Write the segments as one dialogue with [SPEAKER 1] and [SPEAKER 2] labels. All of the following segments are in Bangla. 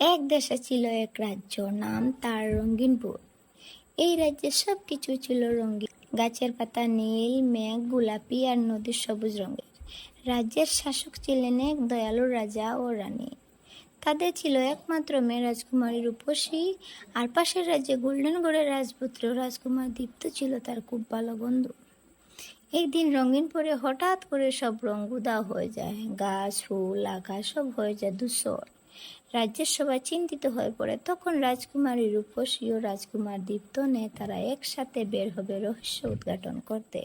[SPEAKER 1] এক দেশে ছিল এক রাজ্য, নাম তার রঙ্গিনপুর এই রাজ্যে সব কিছু ছিল রঙিন। গাছের পাতা নীল, মেঘ, গোলাপি আর নদীর সবুজ রঙের। রাজ্যের শাসক ছিলেন এক দয়ালু রাজা ও রানী। তাদের ছিল একমাত্র মেয়ে রাজকুমারী রূপসী আর পাশের রাজ্যে গোল্ডেনগড়ের রাজপুত্র রাজকুমার দীপ্ত ছিল তার খুব ভালো বন্ধু। একদিন রঙিন পরে হঠাৎ করে সব রঙ উদাও হয়ে যায়। গাছ, ফুল, আকাশ সব হয়ে যায় ধূসর। রাজ্যের সবাই চিন্তিত হয়ে পড়ে। তখন রাজকুমারী রূপসী ও রাজকুমার দীপ্ত নে তারা একসাথে বের হবে রহস্য উদ্ঘাটন করতে।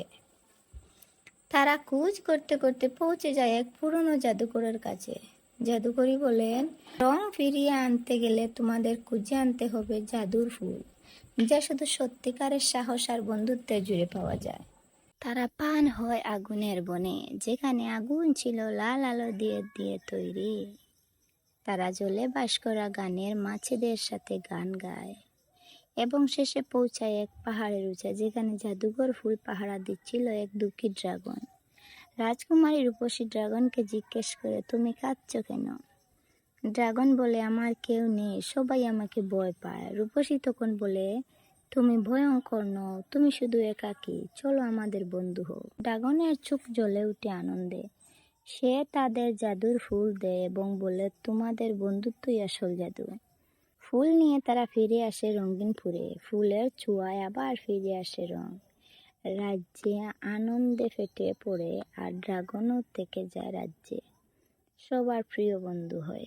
[SPEAKER 1] তারা খোঁজ করতে করতে পৌঁছে যায় এক পুরনো জাদুকরের কাছে। জাদুকরি বলেন, রং ফিরিয়ে আনতে গেলে তোমাদের খুঁজে আনতে হবে জাদুর ফুল, যা শুধু সত্যিকারের সাহস আর বন্ধুত্বের জুড়ে পাওয়া যায়। তারা পান হয় আগুনের বনে, যেখানে আগুন ছিল লাল আলো দিয়ে দিয়ে তৈরি। তারা জলে বাস করা গানের মাছেদের সাথে গান গায়। এবং শেষে পৌঁছায় এক পাহাড়ের উঁচা, যেখানে জাদুঘর ফুল পাহারা দিচ্ছিল এক দুঃখী ড্রাগন। রাজকুমারী রূপসী ড্রাগনকে জিজ্ঞেস করে, তুমি কাঁদছ কেন? ড্রাগন বলে, আমার কেউ নেই, সবাই আমাকে ভয় পায়। রূপসী তখন বলে, তুমি ভয়ঙ্কর নও, তুমি শুধু একাকী, চলো আমাদের বন্ধু হও ড্রাগনের চোখ জ্বলে উঠে আনন্দে। সে তাদের জাদুর ফুল দেয় এবং বলে, তোমাদের বন্ধুত্বই আসল জাদু। ফুল নিয়ে তারা ফিরে আসে রঙিন রঙিনপুরে ফুলের চুয়ায় আবার ফিরে আসে রং। রাজ্যে আনন্দে ফেটে পড়ে আর ড্রাগনও থেকে যায় রাজ্যে। সবার প্রিয় বন্ধু হয়।